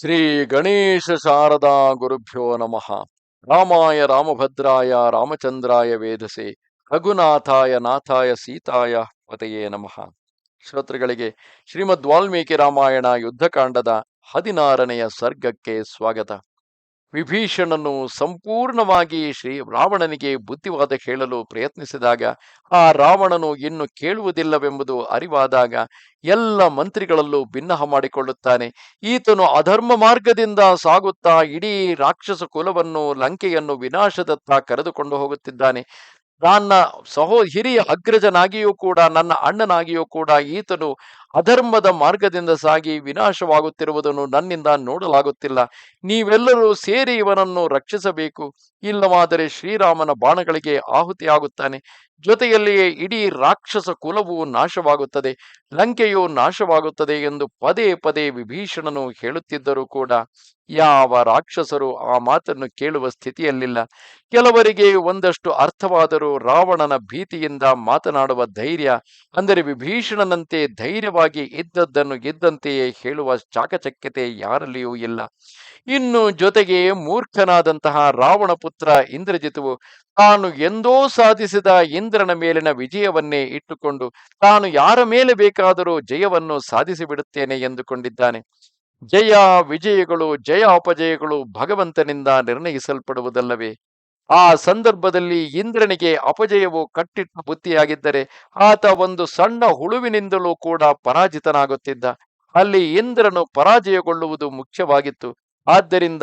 ಶ್ರೀ ಗಣೇಶ ಶಾರದಾ ಗುರುಭ್ಯೋ ನಮಃ. ರಾಮಾಯ ರಾಮಭದ್ರಾಯ ರಾಮಚಂದ್ರಾಯ ವೇದಸೆ, ರಘುನಾಥಾಯ ನಾಥಾಯ ಸೀತಾಯ ಪತೆಯೇ ನಮಃ. ಶ್ರೋತೃಗಳಿಗೆ ಶ್ರೀಮದ್ ವಾಲ್ಮೀಕಿ ರಾಮಾಯಣ ಯುದ್ಧಕಾಂಡದ ಹದಿನಾರನೆಯ ಸರ್ಗಕ್ಕೆ ಸ್ವಾಗತ. ವಿಭೀಷಣನು ಸಂಪೂರ್ಣವಾಗಿ ಶ್ರೀ ರಾವಣನಿಗೆ ಬುದ್ಧಿವಾದ ಹೇಳಲು ಪ್ರಯತ್ನಿಸಿದಾಗ, ಆ ರಾವಣನು ಇನ್ನು ಕೇಳುವುದಿಲ್ಲವೆಂಬುದು ಅರಿವಾದಾಗ ಎಲ್ಲ ಮಂತ್ರಿಗಳಲ್ಲೂ ಭಿನ್ನಹ ಮಾಡಿಕೊಳ್ಳುತ್ತಾನೆ. ಈತನು ಅಧರ್ಮ ಮಾರ್ಗದಿಂದ ಸಾಗುತ್ತಾ ಇಡೀ ರಾಕ್ಷಸ ಕುಲವನ್ನು ಲಂಕೆಯನ್ನು ವಿನಾಶದತ್ತ ಕರೆದುಕೊಂಡು ಹೋಗುತ್ತಿದ್ದಾನೆ. ನನ್ನ ಸಹೋ ಹಿರಿಯ ಅಗ್ರಜನಾಗಿಯೂ ಕೂಡ, ನನ್ನ ಅಣ್ಣನಾಗಿಯೂ ಕೂಡ ಈತನು ಅಧರ್ಮದ ಮಾರ್ಗದಿಂದ ಸಾಗಿ ವಿನಾಶವಾಗುತ್ತಿರುವುದನ್ನು ನನ್ನಿಂದ ನೋಡಲಾಗುತ್ತಿಲ್ಲ. ನೀವೆಲ್ಲರೂ ಸೇರಿ ಇವನನ್ನು ರಕ್ಷಿಸಬೇಕು. ಇಲ್ಲವಾದರೆ ಶ್ರೀರಾಮನ ಬಾಣಗಳಿಗೆ ಆಹುತಿಯಾಗುತ್ತಾನೆ. ಜೊತೆಯಲ್ಲಿಯೇ ಇಡೀ ರಾಕ್ಷಸ ಕುಲವು ನಾಶವಾಗುತ್ತದೆ. ಲಂಕೆಯು ನಾಶವಾಗುತ್ತದೆ ಎಂದು ಪದೇ ಪದೇ ವಿಭೀಷಣನು ಹೇಳುತ್ತಿದ್ದರೂ ಕೂಡ ಯಾವ ರಾಕ್ಷಸರು ಆ ಮಾತನ್ನು ಕೇಳುವ ಸ್ಥಿತಿಯಲ್ಲಿಲ್ಲ. ಕೆಲವರಿಗೆ ಒಂದಷ್ಟು ಅರ್ಥವಾದರೂ ರಾವಣನ ಭೀತಿಯಿಂದ ಮಾತನಾಡುವ ಧೈರ್ಯ, ಅಂದರೆ ವಿಭೀಷಣನಂತೆ ಧೈರ್ಯವಾಗಿ ಇದ್ದದ್ದನ್ನು ಇದ್ದಂತೆಯೇ ಹೇಳುವ ಚಾಕಚಕ್ಯತೆ ಯಾರಲ್ಲಿಯೂ ಇಲ್ಲ. ಇನ್ನು ಜೊತೆಗೆ ಮೂರ್ಖನಾದಂತಹ ರಾವಣ ಪುತ್ರ ಇಂದ್ರಜಿತುವು ತಾನು ಎಂದೋ ಸಾಧಿಸಿದ ಇಂದ್ರನ ಮೇಲಿನ ವಿಜಯವನ್ನೇ ಇಟ್ಟುಕೊಂಡು ತಾನು ಯಾರ ಮೇಲೆ ಬೇಕಾದರೂ ಜಯವನ್ನು ಸಾಧಿಸಿ ಬಿಡುತ್ತೇನೆ ಎಂದುಕೊಂಡಿದ್ದಾನೆ. ಜಯ ವಿಜಯಗಳು, ಜಯ ಅಪಜಯಗಳು ಭಗವಂತನಿಂದ ನಿರ್ಣಯಿಸಲ್ಪಡುವುದಲ್ಲವೇ? ಆ ಸಂದರ್ಭದಲ್ಲಿ ಇಂದ್ರನಿಗೆ ಅಪಜಯವು ಕಟ್ಟಿಟ್ಟ ಬುತ್ತಿಯಾಗಿದ್ದರೆ ಆತ ಒಂದು ಸಣ್ಣ ಹುಳುವಿನಿಂದಲೂ ಕೂಡ ಪರಾಜಿತನಾಗುತ್ತಿದ್ದ. ಅಲ್ಲಿ ಇಂದ್ರನು ಪರಾಜಯಗೊಳ್ಳುವುದು ಮುಖ್ಯವಾಗಿತ್ತು. ಆದ್ದರಿಂದ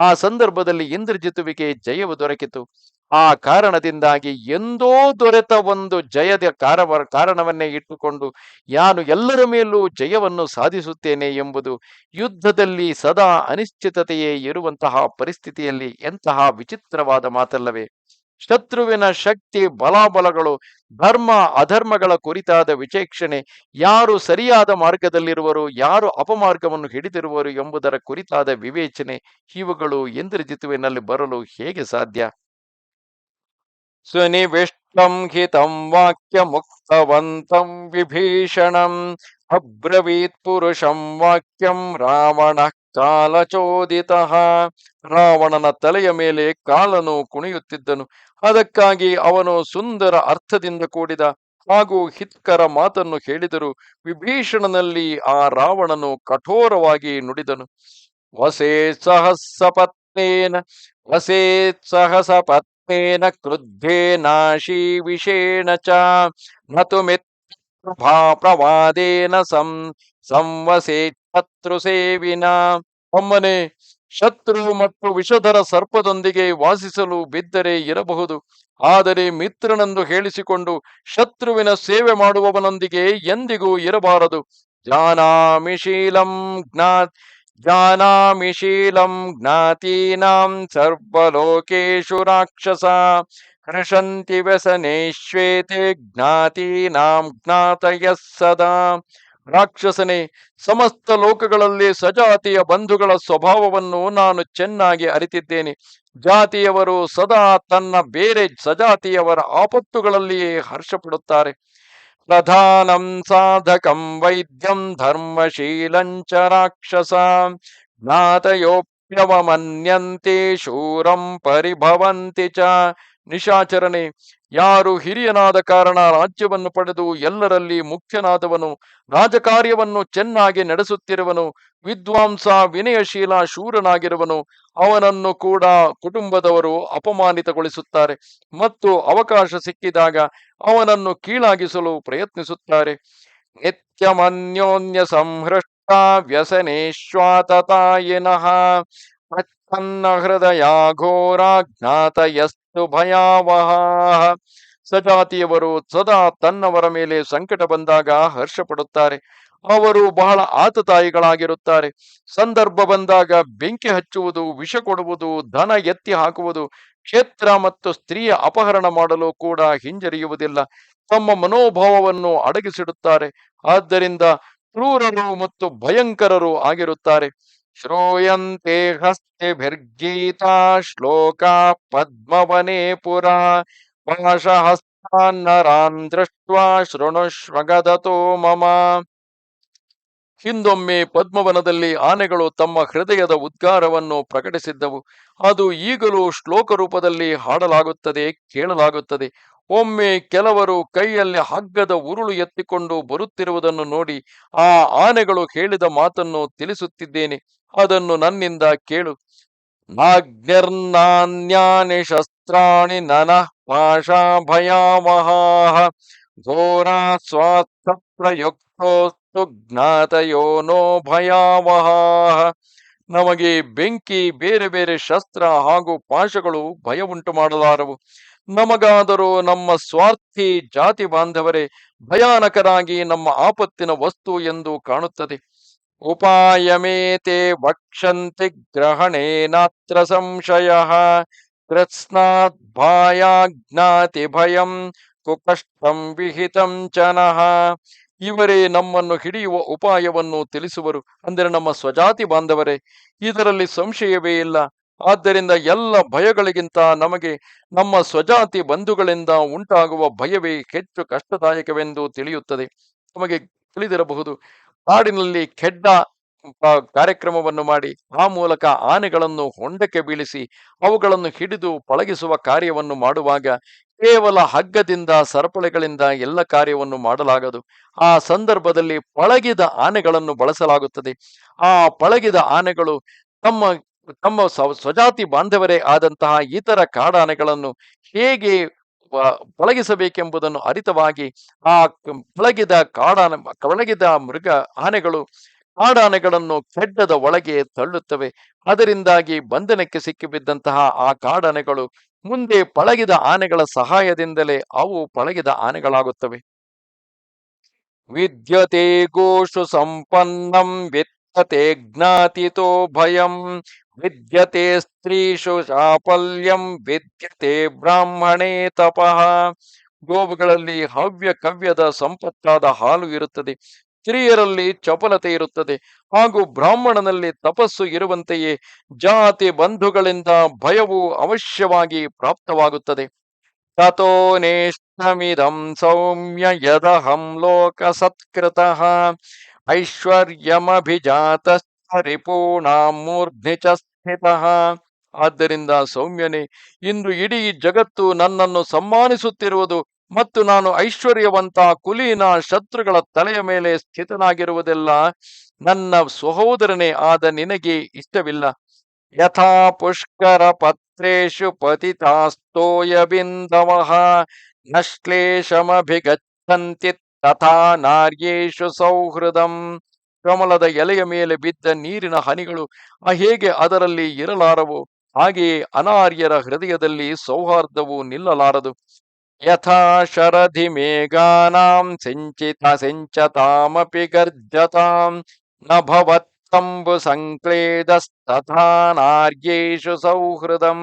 ಆ ಸಂದರ್ಭದಲ್ಲಿ ಇಂದ್ರಜಿತುವಿಗೆ ಜಯವು ದೊರಕಿತು. ಆ ಕಾರಣದಿಂದಾಗಿ ಎಂದೋ ದೊರೆತ ಒಂದು ಜಯದ ಕಾರವ ಕಾರಣವನ್ನೇ ಇಟ್ಟುಕೊಂಡು ನಾನು ಎಲ್ಲರ ಮೇಲೂ ಜಯವನ್ನು ಸಾಧಿಸುತ್ತೇನೆ ಎಂಬುದು ಯುದ್ಧದಲ್ಲಿ ಸದಾ ಅನಿಶ್ಚಿತತೆಯೇ ಇರುವಂತಹ ಪರಿಸ್ಥಿತಿಯಲ್ಲಿ ಎಂತಹ ವಿಚಿತ್ರವಾದ ಮಾತಲ್ಲವೇ. ಶತ್ರುವಿನ ಶಕ್ತಿ, ಬಲಾಬಲಗಳು, ಧರ್ಮ, ಅಧರ್ಮಗಳ ಕುರಿತಾದ ವಿಚೇಕ್ಷಣೆ, ಯಾರು ಸರಿಯಾದ ಮಾರ್ಗದಲ್ಲಿರುವರು, ಯಾರು ಅಪಮಾರ್ಗವನ್ನು ಹಿಡಿದಿರುವರು ಎಂಬುದರ ಕುರಿತಾದ ವಿವೇಚನೆ, ಇವುಗಳು ಇಂದ್ರಜಿತುವಿನಲ್ಲಿ ಬರಲು ಹೇಗೆ ಸಾಧ್ಯ? ವಾಕ್ಯ ಮುಕ್ತವಂತಂ ವಿಭೀಷಣಂ ಅಬ್ರವೀತ್ ಪುರುಷಂ ವಾಕ್ಯಂ ರಾವಣ ಕಾಲಚೋದಿತ ರಾವಣನ ತಲೆಯ ಮೇಲೆ ಕಾಲನು ಕುಣಿಯುತ್ತಿದ್ದನು ಅದಕ್ಕಾಗಿ ಅವನು ಸುಂದರ ಅರ್ಥದಿಂದ ಕೂಡಿದ ಹಾಗೂ ಹಿತ್ಕರ ಮಾತನ್ನು ಹೇಳಿದರು। ವಿಭೀಷಣನಲ್ಲಿ ಆ ರಾವಣನು ಕಠೋರವಾಗಿ ನುಡಿದನು। ವಸೇ ಸಹಸಪತ್ನೇನ ವಸೇ ಸಹಸಪತ್ನೇನ ಕ್ರುದ್ಧೇನಾಶಿ ವಿಷೇಣ ಚ ನತು ಮಿತ್ರಭಾ ಪ್ರವಾದೇನ ಸಂ ಸಂವಸೇ ಶತ್ರು ಸೇವಿನ ಒಮ್ಮನೆ ಶತ್ರು ಮತ್ತು ವಿಷಧರ ಸರ್ಪದೊಂದಿಗೆ ವಾಸಿಸಲು ಬಿದ್ದರೆ ಇರಬಹುದು। ಆದರೆ ಮಿತ್ರನಂದು ಹೇಳಿಸಿಕೊಂಡು ಶತ್ರುವಿನ ಸೇವೆ ಮಾಡುವವನೊಂದಿಗೆ ಎಂದಿಗೂ ಇರಬಾರದು। ಜಾನಾಮಿ ಶೀಲಂ ಜ್ಞಾ ಜಾನಾಮಿ ಶೀಲಂ ಜ್ಞಾತೀನಾಂ ಸರ್ವಲೋಕೇಶು ರಾಕ್ಷಸ ಕೃಷಂತಿ ವ್ಯಸನೇಶ್ವೇತೆ ಜ್ಞಾತೀನಾಂ ಜ್ಞಾತಯ ಸದಾ ರಾಕ್ಷಸನೇ ಸಮಸ್ತ ಲೋಕಗಳಲ್ಲಿ ಸಜಾತಿಯ ಬಂಧುಗಳ ಸ್ವಭಾವವನ್ನು ನಾನು ಚೆನ್ನಾಗಿ ಅರಿತಿದ್ದೇನೆ. ಜಾತಿಯವರು ಸದಾ ತನ್ನ ಬೇರೆ ಸಜಾತಿಯವರ ಆಪತ್ತುಗಳಲ್ಲಿಯೇ ಪ್ರಧಾನಂ ಸಾಧಕಂ ವೈದ್ಯಂ ಧರ್ಮಶೀಲಂಚ ರಾಕ್ಷಸ ಜ್ಞಾತಯೋಪ್ಯವಮನ್ಯಂತೆ ಶೂರಂ ಪರಿಭವಂತಿ ಚ ನಿಶಾಚರಣೆ. ಯಾರು ಹಿರಿಯನಾದ ಕಾರಣ ರಾಜ್ಯವನ್ನು ಪಡೆದು ಎಲ್ಲರಲ್ಲಿ ಮುಖ್ಯನಾದವನು, ರಾಜಕಾರ್ಯವನ್ನು ಚೆನ್ನಾಗಿ ನಡೆಸುತ್ತಿರುವನು, ವಿದ್ವಾಂಸ ವಿನಯಶೀಲ ಶೂರನಾಗಿರುವನು, ಅವನನ್ನು ಕೂಡ ಕುಟುಂಬದವರು ಅಪಮಾನಿತಗೊಳಿಸುತ್ತಾರೆ ಮತ್ತು ಅವಕಾಶ ಸಿಕ್ಕಿದಾಗ ಅವನನ್ನು ಕೀಳಾಗಿಸಲು ಪ್ರಯತ್ನಿಸುತ್ತಾರೆ. ನಿತ್ಯಮನ್ಯೋನ್ಯ ಸಂಹೃಷ್ಟ ವ್ಯಸನೇಶ್ವಾತತಾಯಿನಃ ಪ್ರಚ್ಛನ್ನ ಹೃದಯ ಘೋರ ಭಯಾವಹ ಸಜಾತಿಯವರು ಸದಾ ತನ್ನವರ ಮೇಲೆ ಸಂಕಟ ಬಂದಾಗ ಹರ್ಷ ಪಡುತ್ತಾರೆ ಅವರು ಬಹಳ ಆತತಾಯಿಗಳಾಗಿರುತ್ತಾರೆ. ಸಂದರ್ಭ ಬಂದಾಗ ಬೆಂಕಿ ಹಚ್ಚುವುದು, ವಿಷ ಕೊಡುವುದು ಧನ ಎತ್ತಿ ಹಾಕುವುದು, ಕ್ಷೇತ್ರ ಮತ್ತು ಸ್ತ್ರೀಯ ಅಪಹರಣ ಮಾಡಲು ಕೂಡ ಹಿಂಜರಿಯುವುದಿಲ್ಲ. ತಮ್ಮ ಮನೋಭಾವವನ್ನು ಅಡಗಿಸಿಡುತ್ತಾರೆ. ಆದ್ದರಿಂದ ಕ್ರೂರರು ಮತ್ತು ಭಯಂಕರರು ಆಗಿರುತ್ತಾರೆ. ಶ್ರೂಯಂತೆ ಹಸ್ತಿಭಿರ್ಗೀತಾ ಶ್ಲೋಕ ಪದ್ಮವನೇ ಪುರ ಪಾಶಹಸ್ತಾನ್ನರಾನ್ ದೃಷ್ಟ ಶೃಣುಷ್ವಗದತೋ ಮಮ ಹಿಂದೊಮ್ಮೆ ಪದ್ಮವನದಲ್ಲಿ ಆನೆಗಳು ತಮ್ಮ ಹೃದಯದ ಉದ್ಗಾರವನ್ನು ಪ್ರಕಟಿಸಿದ್ದವು. ಅದು ಈಗಲೂ ಶ್ಲೋಕ ರೂಪದಲ್ಲಿ ಹಾಡಲಾಗುತ್ತದೆ, ಕೇಳಲಾಗುತ್ತದೆ. ಒಮ್ಮೆ ಕೆಲವರು ಕೈಯಲ್ಲಿ ಹಗ್ಗದ ಉರುಳು ಎತ್ತಿಕೊಂಡು ಬರುತ್ತಿರುವುದನ್ನು ನೋಡಿ ಆ ಆನೆಗಳು ಹೇಳಿದ ಮಾತನ್ನು ತಿಳಿಸುತ್ತಿದ್ದೇನೆ. ಅದನ್ನು ನನ್ನಿಂದ ಕೇಳು. ನಾಗ್ನಿರ್ನಾನ್ಯಾನಿ ಶಸ್ತ್ರಾಣಿ ನನಃ ಪಾಶಾ ಭಯಾವಹಾಹ ಘೋರಾ ಸ್ವಾಸ್ಥ ಪ್ರಯುಕ್ತೋಸ್ತು ಭಯಾವಹಾಹ ನಮಗೆ ಬೆಂಕಿ, ಬೇರೆ ಬೇರೆ ಶಸ್ತ್ರ ಹಾಗೂ ಪಾಶಗಳು ಭಯ ಉಂಟು ಮಾಡಲಾರವು. ನಮಗಾದರೂ ನಮ್ಮ ಸ್ವಾರ್ಥಿ ಜಾತಿ ಬಾಂಧವರೇ, ಭಯಾನಕರಾಗಿ ನಮ್ಮ ಆಪತ್ತಿನ ವಸ್ತು ಎಂದು ಕಾಣುತ್ತದೆ. ಉಪಾಯಮೇತೆ ವಕ್ಷಂತಿ ಗ್ರಹಣೇನಾತ್ರ ಸಂಶಯ ಕೃತ್ಸ್ನಾತ್ ಭಾಯಾಜ್ಞಾತಿ ಭಯಂ ಕುಕಷ್ಟಂ ವಿಹಿತಂ ಚನಃ ಇವರೇ ನಮ್ಮನ್ನು ಹಿಡಿಯುವ ಉಪಾಯವನ್ನು ತಿಳಿಸುವರು. ಅಂದರೆ ನಮ್ಮ ಸ್ವಜಾತಿ ಬಾಂಧವರೇ, ಇದರಲ್ಲಿ ಸಂಶಯವೇ ಇಲ್ಲ. ಆದ್ದರಿಂದ ಎಲ್ಲ ಭಯಗಳಿಗಿಂತ ನಮಗೆ ನಮ್ಮ ಸ್ವಜಾತಿ ಬಂಧುಗಳಿಂದ ಉಂಟಾಗುವ ಭಯವೇ ಹೆಚ್ಚು ಕಷ್ಟದಾಯಕವೆಂದು ತಿಳಿಯುತ್ತದೆ. ನಮಗೆ ತಿಳಿದಿರಬಹುದು. ಕಾಡಿನಲ್ಲಿ ಕೆಡ್ಡ ಕಾರ್ಯಕ್ರಮವನ್ನು ಮಾಡಿ ಆ ಮೂಲಕ ಆನೆಗಳನ್ನು ಹೊಂಡಕ್ಕೆ ಬೀಳಿಸಿ ಅವುಗಳನ್ನು ಹಿಡಿದು ಪಳಗಿಸುವ ಕಾರ್ಯವನ್ನು ಮಾಡುವಾಗ ಕೇವಲ ಹಗ್ಗದಿಂದ ಸರಪಳಿಗಳಿಂದ ಎಲ್ಲ ಕಾರ್ಯವನ್ನು ಮಾಡಲಾಗದು. ಆ ಸಂದರ್ಭದಲ್ಲಿ ಪಳಗಿದ ಆನೆಗಳನ್ನು ಬಳಸಲಾಗುತ್ತದೆ. ಆ ಪಳಗಿದ ಆನೆಗಳು ತಮ್ಮ ತಮ್ಮ ಸ್ವಜಾತಿ ಬಾಂಧವರೇ ಆದಂತಹ ಇತರ ಕಾಡಾನೆಗಳನ್ನು ಹೇಗೆ ಪಳಗಿಸಬೇಕೆಂಬುದನ್ನು ಅರಿತವಾಗಿ ಆ ಪಳಗಿದ ಕಾಡಾನೆ ಪಳಗಿದ ಮೃಗ ಆನೆಗಳು ಕಾಡಾನೆಗಳನ್ನು ಕೆಡ್ಡದ ಒಳಗೆ ತಳ್ಳುತ್ತವೆ. ಅದರಿಂದಾಗಿ ಬಂಧನಕ್ಕೆ ಸಿಕ್ಕಿಬಿದ್ದಂತಹ ಆ ಕಾಡಾನೆಗಳು ಮುಂದೆ ಪಳಗಿದ ಆನೆಗಳ ಸಹಾಯದಿಂದಲೇ ಅವು ಪಳಗಿದ ಆನೆಗಳಾಗುತ್ತವೆ. ವಿದ್ಯತೆ ಗೋಷು ಸಂಪನ್ನಂ, ವಿತ್ತತೆ ಜ್ಞಾತಿತೋ ಭಯಂ ವಿದ್ಯತೆ ಸ್ತ್ರೀಷು ಚಾಪಲ್ಯಂ ವಿದ್ಯತೆ ಬ್ರಾಹ್ಮಣೇ ತಪಃ ಗೋವುಗಳಲ್ಲಿ ಹವ್ಯ ಕವ್ಯದ ಸಂಪತ್ತಾದ ಹಾಲು ಇರುತ್ತದೆ, ಸ್ತ್ರೀಯರಲ್ಲಿ ಚಪಲತೆ ಇರುತ್ತದೆ ಹಾಗೂ ಬ್ರಾಹ್ಮಣನಲ್ಲಿ ತಪಸ್ಸು ಇರುವಂತೆಯೇ ಜಾತಿ ಬಂಧುಗಳಿಂದ ಭಯವು ಅವಶ್ಯವಾಗಿ ಪ್ರಾಪ್ತವಾಗುತ್ತದೆ. ತಥೋ ನೇಷ್ಠಮಿದಂ ಸೌಮ್ಯ ಯದಹಂ ಲೋಕ ಸತ್ಕೃತಃ ಐಶ್ವರ್ಯಮಭಿಜಾತ ರಿಪೂಣಾಂ ಮೂರ್ಧ್ನಿ ಚ ಸ್ಥಿತಃ ಆದ್ದರಿಂದ ಸೌಮ್ಯನೇ, ಇಂದು ಇಡೀ ಜಗತ್ತು ನನ್ನನ್ನು ಸಮ್ಮಾನಿಸುತ್ತಿರುವುದು ಮತ್ತು ನಾನು ಐಶ್ವರ್ಯವಂತ ಕುಲೀನ ಶತ್ರುಗಳ ತಲೆಯ ಮೇಲೆ ಸ್ಥಿತನಾಗಿರುವುದೆಲ್ಲ ನನ್ನ ಸಹೋದರನೇ ಆದ ನಿನಗೆ ಇಷ್ಟವಿಲ್ಲ. ಯಥಾ ಪುಷ್ಕರ ಪತ್ರೇಶು ಪತಿತಾಸ್ತೋಯ ಬಿಂದವಃ ನಶ್ಲೇಷಮಭಿಗಚ್ಚಂತಿ ತಥಾ ನಾರ್ಯೇಶು ಸೌಹೃದಂ. ಕಮಲದ ಎಲೆಯ ಮೇಲೆ ಬಿದ್ದ ನೀರಿನ ಹನಿಗಳು ಆ ಹೇಗೆ ಅದರಲ್ಲಿ ಇರಲಾರವು? ಹಾಗೆಯೇ ಅನಾರ್ಯರ ಹೃದಯದಲ್ಲಿ ಸೌಹಾರ್ದವು ನಿಲ್ಲಲಾರದು. ಯಥಾ ಶರಧಿ ಮೇಘಾನಾಂ ಸಿಂಚಿತ ಸಿಂಚತಾಮಪಿ ಗರ್ಜತಾಂ ನ ಭವತ್ತಂಬು ಸೌಹೃದಂ.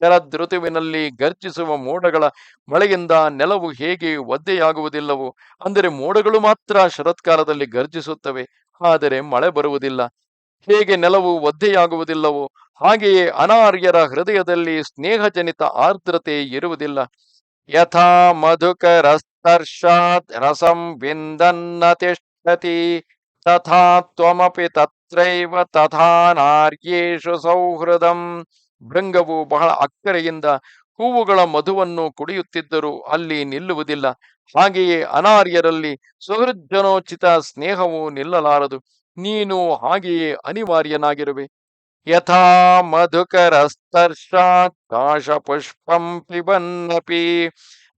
ಶರದ್ ಋತುವಿನಲ್ಲಿ ಗರ್ಜಿಸುವ ಮೋಡಗಳ ಮಳೆಯಿಂದ ನೆಲವು ಹೇಗೆ ಒದ್ದೆಯಾಗುವುದಿಲ್ಲವೋ, ಅಂದರೆ ಮೋಡಗಳು ಮಾತ್ರ ಶರತ್ಕಾಲದಲ್ಲಿ ಗರ್ಜಿಸುತ್ತವೆ, ಆದರೆ ಮಳೆ ಬರುವುದಿಲ್ಲ. ಹೇಗೆ ನೆಲವು ಒದ್ದೆಯಾಗುವುದಿಲ್ಲವೋ, ಹಾಗೆಯೇ ಅನಾರ್ಯರ ಹೃದಯದಲ್ಲಿ ಸ್ನೇಹಜನಿತ ಆರ್ದ್ರತೆ ಇರುವುದಿಲ್ಲ. ಯಥಾ ಮಧುಕರಸ್ತರ್ಷಾತ್ ರಸಂ ವಿಂದನ್ನ ತಿಷ್ಠತಿ ತಥಾ ತ್ವಮಪಿ ತತ್ರೈವ ತಥಾ ನಾರ್ಯೇಷು ಸೌಹೃದಂ. ಭೃಂಗವು ಬಹಳ ಅಕ್ಕರೆಯಿಂದ ಹೂವುಗಳ ಮಧುವನ್ನು ಕುಡಿಯುತ್ತಿದ್ದರೂ ಅಲ್ಲಿ ನಿಲ್ಲುವುದಿಲ್ಲ. ಹಾಗೆಯೇ ಅನಾರ್ಯರಲ್ಲಿ ಸುಹೃಜ್ಜನೋಚಿತ ಸ್ನೇಹವು ನಿಲ್ಲಲಾರದು. ನೀನು ಹಾಗೆಯೇ ಅನಿವಾರ್ಯನಾಗಿರುವೆ. ಯಥಾ ಮಧುಕರಸ್ತರ್ಷಾತ್ ಕಾಶ ಪುಷ್ಪಂ ಪಿಬನ್ನಪಿ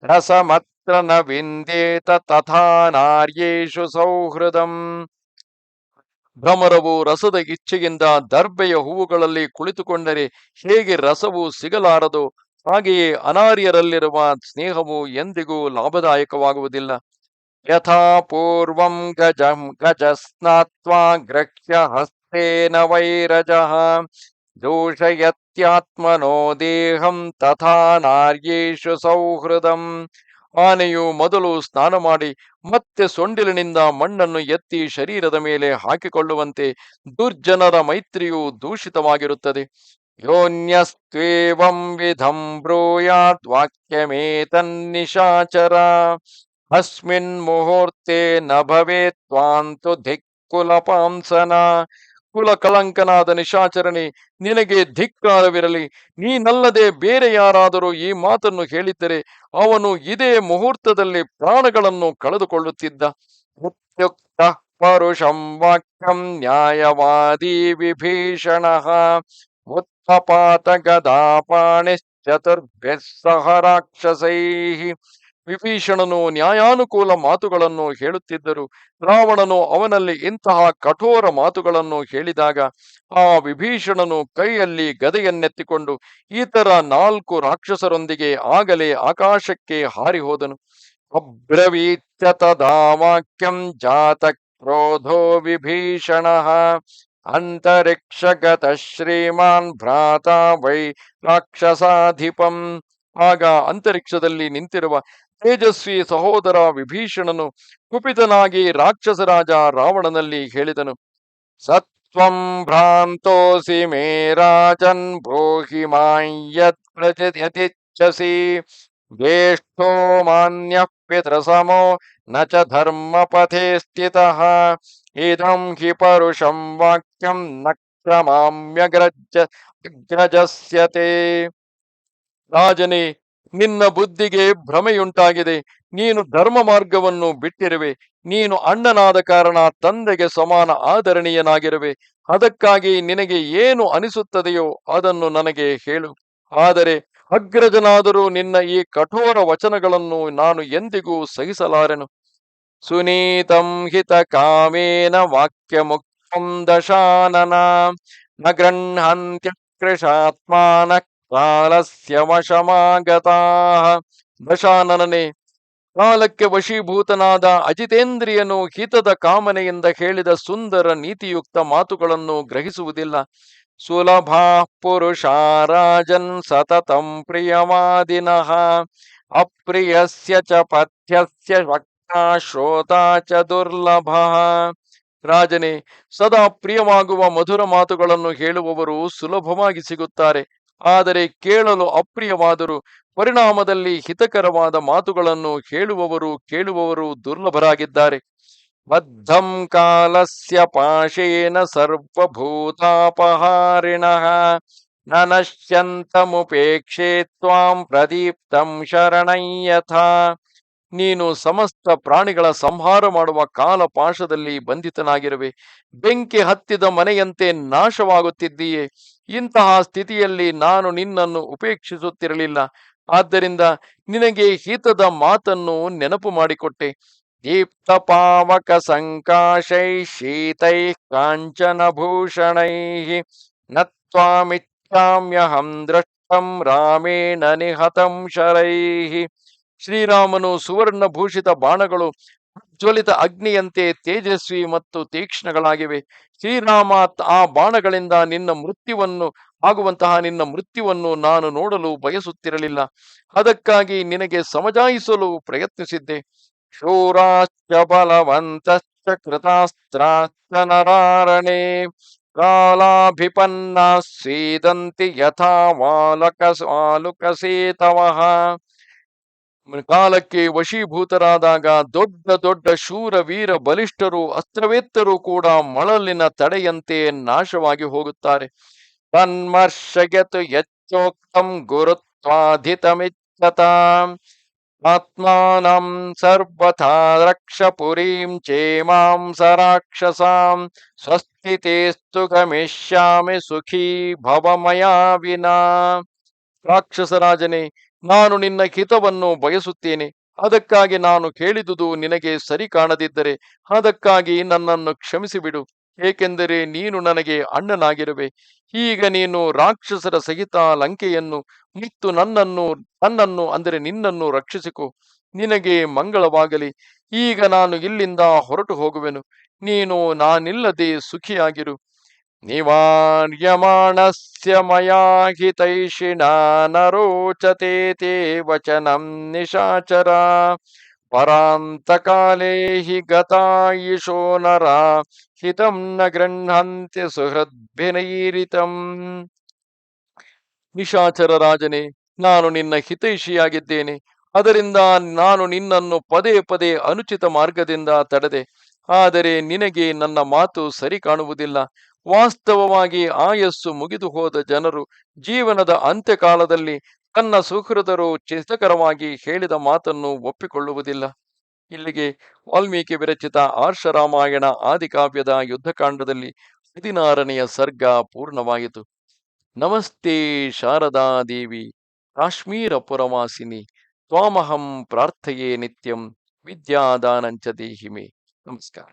ರಸಮತ್ರ ನ ವಿಂದೇತ ತಥಾ ನಾರ್ಯೇಷು ಸೌಹೃದಂ. ಭ್ರಮರವು ರಸದ ಇಚ್ಛೆಯಿಂದ ದರ್ಬೆಯ ಹೂವುಗಳಲ್ಲಿ ಕುಳಿತುಕೊಂಡರೆ ಹೇಗೆ ರಸವು ಸಿಗಲಾರದು ಹಾಗೆಯೇ ಅನಾರ್ಯರಲ್ಲಿರುವ ಸ್ನೇಹವು ಎಂದಿಗೂ ಲಾಭದಾಯಕವಾಗುವುದಿಲ್ಲ. ಯಥಾ ಪೂರ್ವಂ ಗಜಂ ಗಜ ಸ್ನಾತ್ವಾ ಗ್ರಹ್ಯ ಹಸ್ತೇನ ವೈರಜಃ ದೂಷಯತ್ಯಾತ್ಮನೋ ದೇಹಂ ತಥಾ ನಾರ್ಯೇಷು ಸೌಹೃದಂ ಆನೆಯು ಮೊದಲು ಸ್ನಾನ ಮಾಡಿ ಮತ್ತೆ ಸೊಂಡಿಲಿನಿಂದ ಮಣ್ಣನ್ನು ಎತ್ತಿ ಶರೀರದ ಮೇಲೆ ಹಾಕಿಕೊಳ್ಳುವಂತೆ ದುರ್ಜನರ ಮೈತ್ರಿಯು ದೂಷಿತವಾಗಿರುತ್ತದೆ. ಯೋನ್ಯಸ್ತ್ವೇವಂ ವಿಧಂ ಬ್ರೂಯಾತ್ ವಾಕ್ಯಮೇತನ್ನಿಶಾಚರ ಅಸ್ಮಿನ್ ಮುಹೂರ್ತೆ ನ ಭವೇತ್ವಾಂತು ಧಿಕ್ ಕುಲಪಾಂಸನ ಕುಲ ಕಲಂಕನಾದ ನಿಶಾಚರಣೆ, ನಿನಗೆ ಧಿಕ್ಕಾರವಿರಲಿ. ನೀನಲ್ಲದೆ ಬೇರೆ ಯಾರಾದರೂ ಈ ಮಾತನ್ನು ಹೇಳಿದ್ದರೆ ಅವನು ಇದೇ ಮುಹೂರ್ತದಲ್ಲಿ ಪ್ರಾಣಗಳನ್ನು ಕಳೆದುಕೊಳ್ಳುತ್ತಿದ್ದ. ಉತ್ಯುಕ್ತ ಪರುಷಂ ವಾಕ್ಯಂ ನ್ಯಾಯವಾದಿ ವಿಭೀಷಣ. ಉತ್ಥಪಾತ ಗದಾಪಾಣಿಶ್ಚತುರ್ಭ್ಯಃ ಸಹ ರಾಕ್ಷಸೈ. ವಿಭೀಷಣನು ನ್ಯಾಯಾನುಕೂಲ ಮಾತುಗಳನ್ನು ಹೇಳುತ್ತಿದ್ದರು. ರಾವಣನು ಅವನಲ್ಲಿ ಇಂತಹ ಕಠೋರ ಮಾತುಗಳನ್ನು ಹೇಳಿದಾಗ ಆ ವಿಭೀಷಣನು ಕೈಯಲ್ಲಿ ಗದೆಯನ್ನೆತ್ತಿಕೊಂಡು ಇತರ ನಾಲ್ಕು ರಾಕ್ಷಸರೊಂದಿಗೆ ಆಗಲೇ ಆಕಾಶಕ್ಕೆ ಹಾರಿ ಹೋದನು ಅಬ್ರವೀತ್ಯ ತದಾ ವಾಕ್ಯಂ ಜಾತ ಕ್ರೋಧೋ ವಿಭೀಷಣ. ಅಂತರಿಕ್ಷಗತ ಶ್ರೀಮಾನ್ ಭ್ರಾತ ವೈ ರಾಕ್ಷಸಾಧಿಪಂ. ಆಗ ಅಂತರಿಕ್ಷದಲ್ಲಿ ನಿಂತಿರುವ ತೇಜಸ್ವಿ ಸಹೋದರ ವಿಭೀಷಣನು ಕುಪಿತನಾಗಿ ರಾಕ್ಷಸರಾಜ ರಾವಣನಲ್ಲಿ ಹೇಳಿದನು, ಸತ್ವಂ ಭ್ರಾಂತೋಸಿ ಮೇ ರಾಜನ್ ಬ್ರೂಹಿ ಮಾಯತ್ ಜ್ಯೇಷ್ಠೋ ಮಾನ್ಯ ಪಿತೃಸಮೋ ನ ಚ ಧರ್ಮಪಥೇ ಸ್ಥಿತಃ, ಇದಂ ಹಿ ಪರುಷಂ ವಾಕ್ಯಂ ನ ಕ್ರಮಾಮ್ಯಗ್ರಜ ಅಗ್ರಜಸ್ಯತೆ ರಾಜನೇ ನಿನ್ನ ಬುದ್ಧಿಗೆ ಭ್ರಮೆಯುಂಟಾಗಿದೆ. ನೀನು ಧರ್ಮ ಮಾರ್ಗವನ್ನು ಬಿಟ್ಟಿರುವೆ. ನೀನು ಅಣ್ಣನಾದ ಕಾರಣ ತಂದೆಗೆ ಸಮಾನ ಆದರಣೀಯನಾಗಿರುವೆ. ಅದಕ್ಕಾಗಿ ನಿನಗೆ ಏನು ಅನಿಸುತ್ತದೆಯೋ ಅದನ್ನು ನನಗೆ ಹೇಳು. ಆದರೆ ಅಗ್ರಜನಾದರೂ ನಿನ್ನ ಈ ಕಠೋರ ವಚನಗಳನ್ನು ನಾನು ಎಂದಿಗೂ ಸಹಿಸಲಾರೆನು. ಸುನೀತಂ ಹಿತ ಕಾಮೇನ ವಾಕ್ಯ ಮುಕ್ತಂ ದಶಾನನ. ನ ಗೃಹಂತ್ಯ ಕೃಷಾತ್ಮಾನ ಕಾಲಸ್ಯ ವಶಮಾಗತಾ ದಶಾನನನೆ ಕಾಲಕ್ಕೆ ವಶೀಭೂತನಾದ ಅಜಿತೇಂದ್ರಿಯನು ಹಿತದ ಕಾಮನೆಯಿಂದ ಹೇಳಿದ ಸುಂದರ ನೀತಿಯುಕ್ತ ಮಾತುಗಳನ್ನು ಗ್ರಹಿಸುವುದಿಲ್ಲ. ಸುಲಭ ಪುರುಷ ರಾಜನ್ ಸತತಂ ಪ್ರಿಯವಾದಿನಃ. ಅಪ್ರಿಯಸ್ಯ ಚ ಪಥ್ಯಸ್ಯ ಶ್ರೋತ ಚ ದುರ್ಲಭ. ರಾಜನೇ, ಸದಾ ಪ್ರಿಯವಾಗುವ ಮಧುರ ಮಾತುಗಳನ್ನು ಹೇಳುವವರು ಸುಲಭವಾಗಿ ಸಿಗುತ್ತಾರೆ. ಆದರೆ ಕೇಳಲು ಅಪ್ರಿಯವಾದರೂ ಪರಿಣಾಮದಲ್ಲಿ ಹಿತಕರವಾದ ಮಾತುಗಳನ್ನು ಹೇಳುವವರು ಕೇಳುವವರು ದುರ್ಲಭರಾಗಿದ್ದಾರೆ. ಬದ್ಧಂ ಕಾಲಸ್ಯ ಪಾಶೇನ ಸರ್ವಭೂತಾಪಹಾರಿಣಃ ನಶ್ಯಂತಮುಪೇಕ್ಷೆ ಪ್ರದೀಪ್ತಂ ಶರಣಯ್ಯಥಾ ನೀನು ಸಮಸ್ತ ಪ್ರಾಣಿಗಳ ಸಂಹಾರ ಮಾಡುವ ಕಾಲ ಪಾಶದಲ್ಲಿ ಬಂಧಿತನಾಗಿರುವೆ. ಬೆಂಕಿ ಹತ್ತಿದ ಮನೆಯಂತೆ ನಾಶವಾಗುತ್ತಿದ್ದೀಯೇ. ಇಂತಹ ಸ್ಥಿತಿಯಲ್ಲಿ ನಾನು ನಿನ್ನನ್ನು ಉಪೇಕ್ಷಿಸುತ್ತಿರಲಿಲ್ಲ. ಆದ್ದರಿಂದ ನಿನಗೆ ಹಿತದ ಮಾತನ್ನು ನೆನಪು ಮಾಡಿಕೊಟ್ಟೆ. ದೀಪ್ತ ಪಾವಕ ಸಂಕಾಶೈ ಶೀತೈ ಕಾಂಚನ ಭೂಷಣೈ ನತ್ವಾಮಿಚ್ಛಾಮ್ಯಹಂ ದೃಷ್ಟಂ ರಾಮೇಣ ನಿಹತಂ ಶರೈಃ. ಶ್ರೀರಾಮನು ಸುವರ್ಣಭೂಷಿತ ಬಾಣಗಳು ಜ್ವಲಿತ ಅಗ್ನಿಯಂತೆ ತೇಜಸ್ವಿ ಮತ್ತು ತೀಕ್ಷ್ಣಗಳಾಗಿವೆ. ಶ್ರೀರಾಮ ಆ ಬಾಣಗಳಿಂದ ನಿನ್ನ ಮೃತ್ಯುವನ್ನು, ಆಗುವಂತಹ ನಿನ್ನ ಮೃತ್ಯುವನ್ನು ನಾನು ನೋಡಲು ಬಯಸುತ್ತಿರಲಿಲ್ಲ. ಅದಕ್ಕಾಗಿ ನಿನಗೆ ಸಮಜಾಯಿಸಲು ಪ್ರಯತ್ನಿಸಿದ್ದೆ. ಶೂರಾಶ್ಚ ಬಲವಂತಶ್ಚ ಕೃತಾಸ್ತ್ರಾಶ್ಚ ನರಾರಣೆ ಕಾಲಾಭಿಪನ್ನ ಸೀದಂತಿ ಯಥಾ ವಾಲಕ ವಾಲುಕಸೇತವಃ. ಕಾಲಕ್ಕೆ ವಶೀಭೂತರಾದಾಗ ದೊಡ್ಡ ದೊಡ್ಡ ಶೂರ ವೀರ ಬಲಿಷ್ಠರು, ಅಸ್ತ್ರವೇತ್ತರು ಕೂಡ ಮಳಲಿನ ತಡೆಯಂತೆ ನಾಶವಾಗಿ ಹೋಗುತ್ತಾರೆ. ತನ್ಮರ್ಷಯತು ಯಚ್ಚೋಕ್ತಂ ಗುರುತ್ವಾಧಿತಮಿತ ಆತ್ಮಾನಂ ಸರ್ವಥಾ ರಕ್ಷ ಪುರೀಂ ಚೇಮಾಂ ಸರಾಕ್ಷಸಾಂ ಸ್ವಸ್ತಿ ತೇಸ್ತು ಗಮಿಷ್ಯಾಮಿ ಸುಖೀ ಭವಮಯಾ ವಿನಾ. ರಾಕ್ಷಸರಾಜನೇ ನಾನು ನಿನ್ನ ಹಿತವನ್ನು ಬಯಸುತ್ತೇನೆ. ಅದಕ್ಕಾಗಿ ನಾನು ಕೇಳಿದುದು ನಿನಗೆ ಸರಿ ಕಾಣದಿದ್ದರೆ, ಅದಕ್ಕಾಗಿ ನನ್ನನ್ನು ಕ್ಷಮಿಸಿಬಿಡು. ಏಕೆಂದರೆ ನೀನು ನನಗೆ ಅಣ್ಣನಾಗಿರುವೆ. ಈಗ ನೀನು ರಾಕ್ಷಸರ ಸಹಿತ ಲಂಕೆಯನ್ನು ಮತ್ತು ನನ್ನನ್ನು ನನ್ನನ್ನು ಅಂದರೆ ನಿನ್ನನ್ನು ರಕ್ಷಿಸಿಕೊ. ನಿನಗೆ ಮಂಗಳವಾಗಲಿ. ಈಗ ನಾನು ಇಲ್ಲಿಂದ ಹೊರಟು ಹೋಗುವೆನು ನೀನು ನಾನಿಲ್ಲದೆ ಸುಖಿಯಾಗಿರು. ನ ರೋಚತೆ ತೇ ವಚನಂ ಹಿ ಗತಾಯಿಷೋ ನರ ಹಿತಂ ನ ಗೃಹಂತ್ಯ ಸುಹೃದ್ಭಿನೈರಿತಂ ನಿಶಾಚರ ರಾಜನೇ ನಾನು ನಿನ್ನ ಹಿತೈಷಿಯಾಗಿದ್ದೇನೆ, ಅದರಿಂದ ನಾನು ನಿನ್ನನ್ನು ಪದೇ ಪದೇ ಅನುಚಿತ ಮಾರ್ಗದಿಂದ ತಡೆದೆ. ಆದರೆ ನಿನಗೆ ನನ್ನ ಮಾತು ಸರಿ ಕಾಣುವುದಿಲ್ಲ. ವಾಸ್ತವವಾಗಿ ಆಯಸ್ಸು ಮುಗಿದು ಹೋದ ಜನರು ಜೀವನದ ಅಂತ್ಯಕಾಲದಲ್ಲಿ ತನ್ನ ಸುಹೃದರು ಚಿಂತಕರವಾಗಿ ಹೇಳಿದ ಮಾತನ್ನು ಒಪ್ಪಿಕೊಳ್ಳುವುದಿಲ್ಲ. ಇಲ್ಲಿಗೆ ವಾಲ್ಮೀಕಿ ವಿರಚಿತ ಆರ್ಷರಾಮಾಯಣ ಆದಿಕಾವ್ಯದ ಯುದ್ಧಕಾಂಡದಲ್ಲಿ ಹದಿನಾರನೆಯ ಸರ್ಗ ಪೂರ್ಣವಾಯಿತು. ನಮಸ್ತೆ ಶಾರದಾ ದೇವಿ, ಕಾಶ್ಮೀರ ಪುರವಾಸಿನಿ, ತ್ವಾಮಹಂ ಪ್ರಾರ್ಥೆಯೇ ನಿತ್ಯಂ, ವಿದ್ಯಾದಾನಂಚ ದೇಹಿಮೆ. नमस्कार